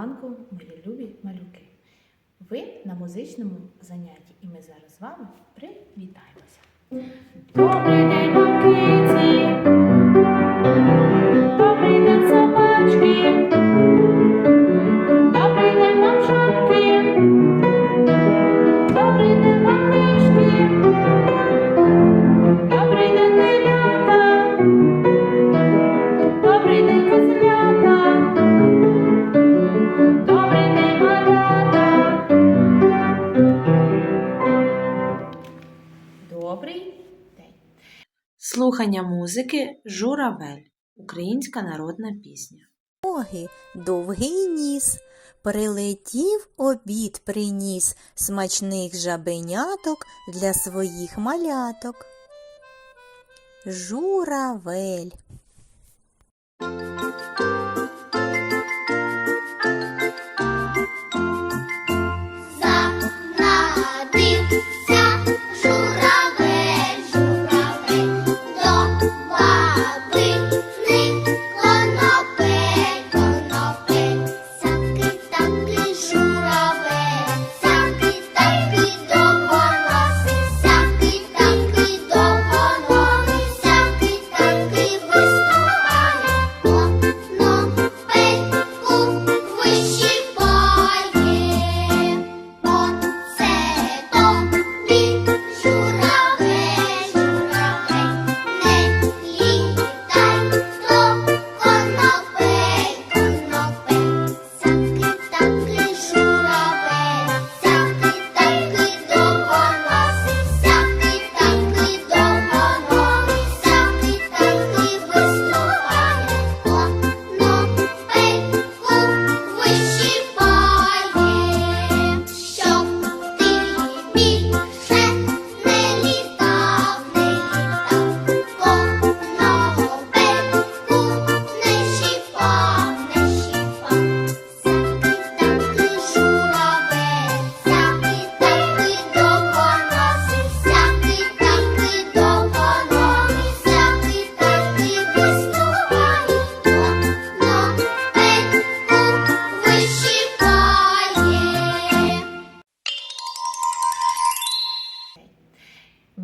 ранку, мої любі малюки. Ви на музичному занятті, і ми зараз з вами привітаємося. Добрий день, Слухання музики Журавель. Українська народна пісня. ноги, довгий ніс. Прилетів обід приніс смачних жабеняток для своїх маляток. Журавель. Народився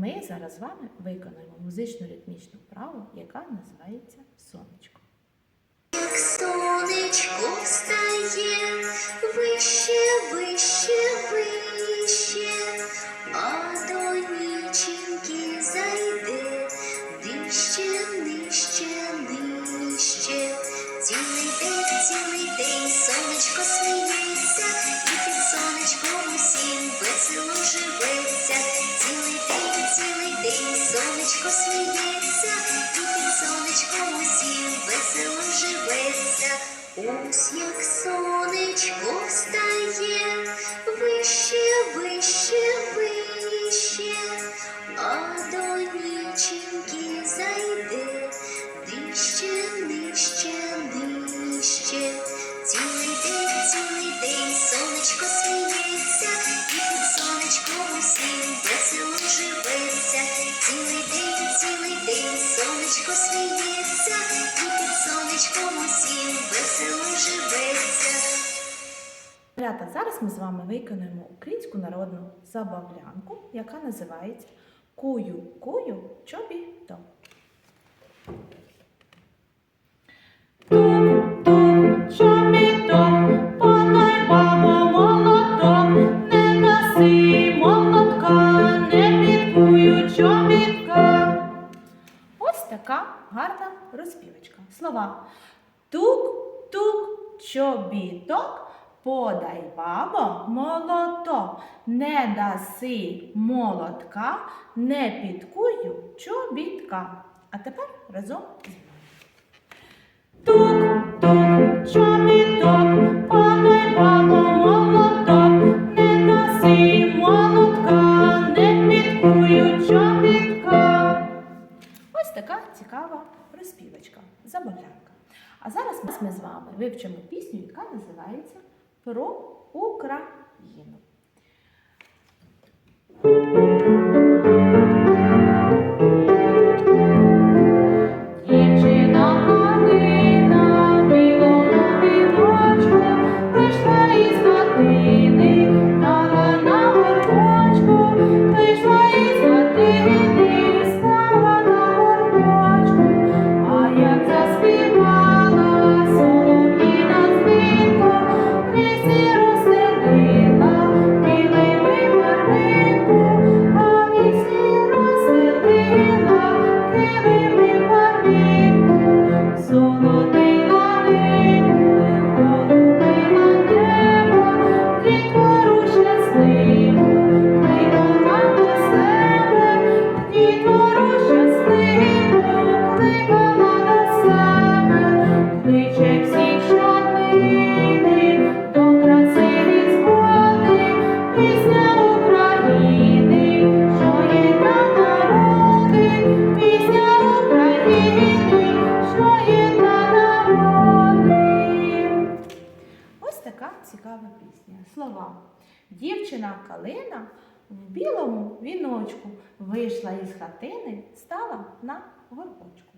Ми зараз з вами виконуємо музичну ритмічну вправу, яка називається сонечко. Як Сонечко встає вище, вище, вище, а до ніченьки зайде нижче, нижче, нижче. Цілий день, цілий день сонечко сміється, і під сонечком усім весело живеться. Цілий день, сонечко сміється, і під сонечком усім весело живеться. Ось як сонечко встає, вище, вище, вище, а до ніченьки зайде нижче, нижче, нижче. Цілий день, сонечко сміється, і під сонечком усім весело живеться. Цілий день, цілий день сонечко сміється, і під сонечком усім весело живеться. Рята, зараз ми з вами виконуємо українську народну забавлянку, яка називається Кую кую така гарна розпівочка. Слова тук-тук, чобіток, подай бабо молоток, не даси молотка, не підкую чобітка. А тепер разом зі. Тук-тук, чобіток, така цікава розпівочка, забавлянка. А зараз ми з вами вивчимо пісню, яка називається Про Україну. Білому вийшла із хатини, стала на горбочку.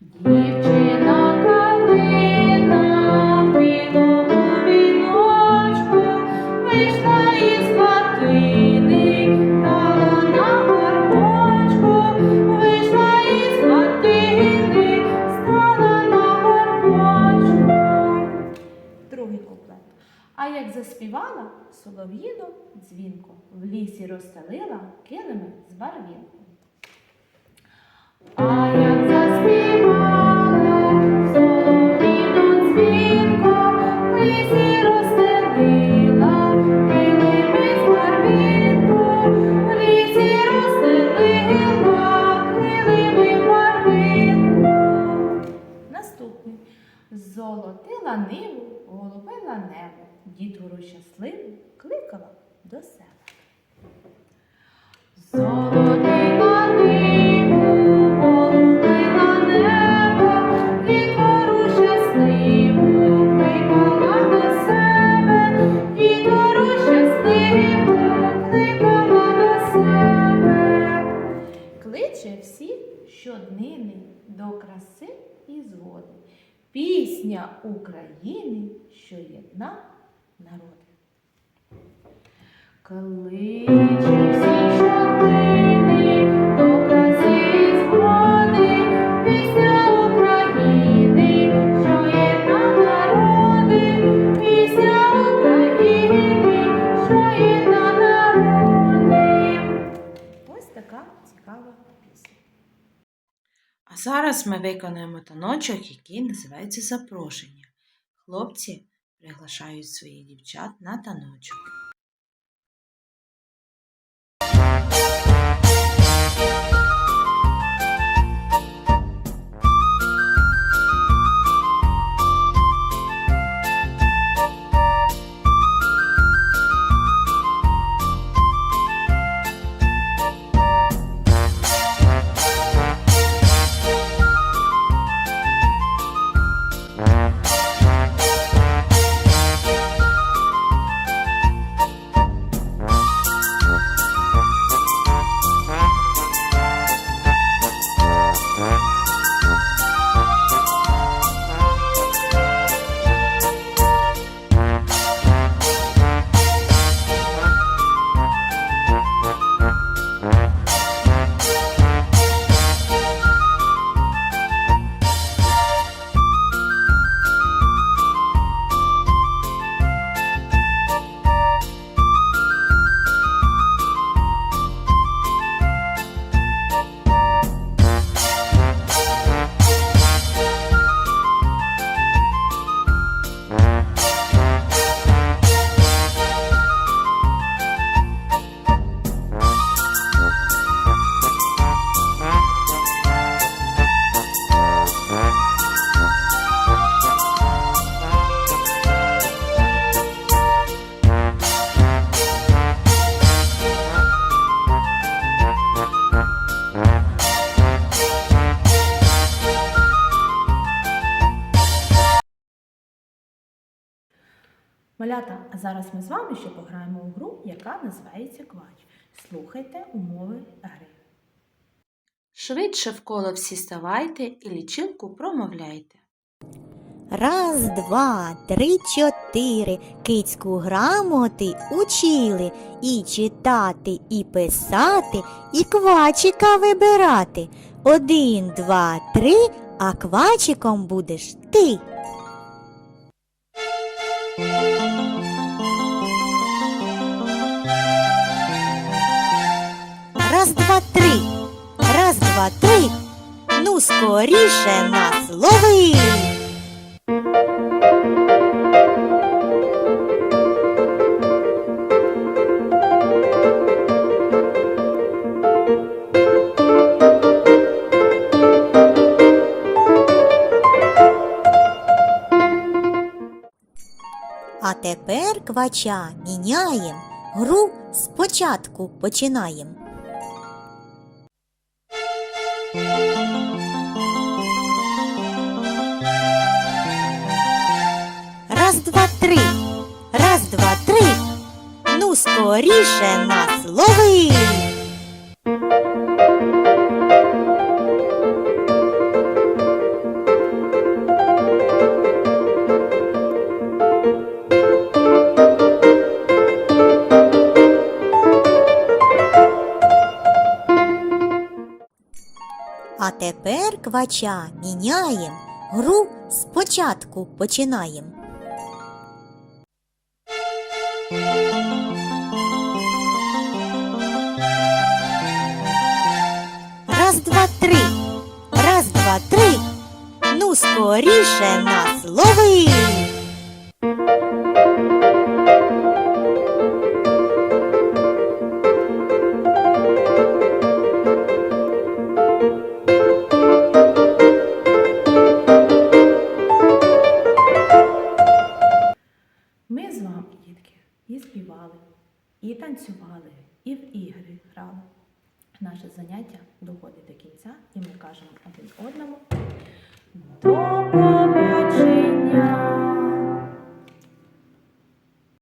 Дівчина А як заспівала солов'їну дзвінко, в лісі розстелила килими з барвінку. А як заспівала дітвору щасливу кликала до себе. Щоднини до краси і згоди. Пісня України, що єдна народи. Кличе всіх щоднини до краси і згоди. Пісня України, що єдна народи. Пісня України, що єдна народи. Ось така цікава пісня. А зараз ми виконаємо таночок, який називається запрошення. Хлопці приглашають своїх дівчат на таночок. Малята, а зараз ми з вами ще пограємо у гру, яка називається Квач. Слухайте умови гри. Швидше в коло всі ставайте і лічилку промовляйте. Раз, два, три, чотири. Кицьку грамоти учили і читати, і писати, і квачика вибирати. Один, два, три, а квачиком будеш ти. Раз, два, три. Раз, два, три. Ну, скоріше нас лови. А тепер квача міняєм, гру спочатку починаєм. Раз, два, три, раз, два, три. Ну, скоріше нас лови. Тепер квача міняєм, гру спочатку починаєм. Раз, два, три. Раз, два, три. Ну, скоріше нас лови.